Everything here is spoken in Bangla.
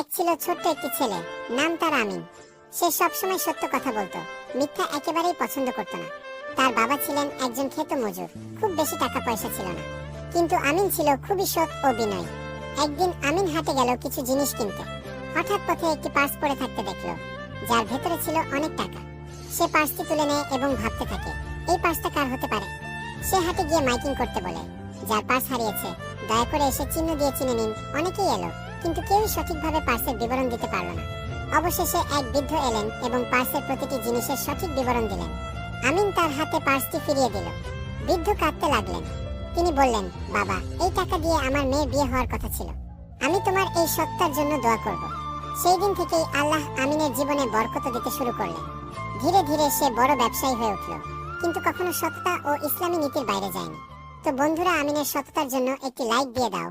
এক ছিল ছোট্ট একটি ছেলে, নাম তার আমিন। সে সবসময় সত্য কথা বলতো, মিথ্যা একেবারেই পছন্দ করত না। তার বাবা ছিলেন একজন ক্ষেত মজুর, খুব বেশি টাকা পয়সা ছিল না। কিন্তু আমিন ছিল খুবই সৎ ও বিনয়ী। একদিন আমিন হাটে গেল কিছু জিনিস কিনতে। হঠাৎ পথে একটি পার্স পড়ে থাকতে দেখল, যার ভেতরে ছিল অনেক টাকা। সে পার্সটি তুলে নেয় এবং ভাবতে থাকে, এই পার্সটা কার হতে পারে? সে হাটে গিয়ে মাইকিং করতে বলে, যার পার্স হারিয়েছে, দয়া করে এসে চিহ্ন দিয়ে চিনে নিন, অনেকেই এলো। কিন্তু কেউই সঠিকভাবে পার্সের বিবরণ দিতে পারল না। অবশেষে এক বৃদ্ধ এলেন এবং পার্সের প্রতিটি জিনিসের সঠিক বিবরণ দিলেন। আমিন তার হাতে পার্সটি ফিরিয়ে দিল। বৃদ্ধ কাঁদতে লাগলেন। তিনি বললেন, বাবা, এই টাকা দিয়ে আমার মেয়ের বিয়ে হওয়ার কথা ছিল। আমি তোমার এই সত্তার জন্য দোয়া করব। সেই দিন থেকেই আল্লাহ আমিনের জীবনে বরকত দিতে শুরু করলেন। ধীরে ধীরে সে বড় ব্যবসায়ী হয়ে উঠল। কিন্তু কখনো সততা ও ইসলামী নীতির বাইরে যায়নি। তো বন্ধুরা, আমিনের সততার জন্য একটি লাইক দিয়ে দাও।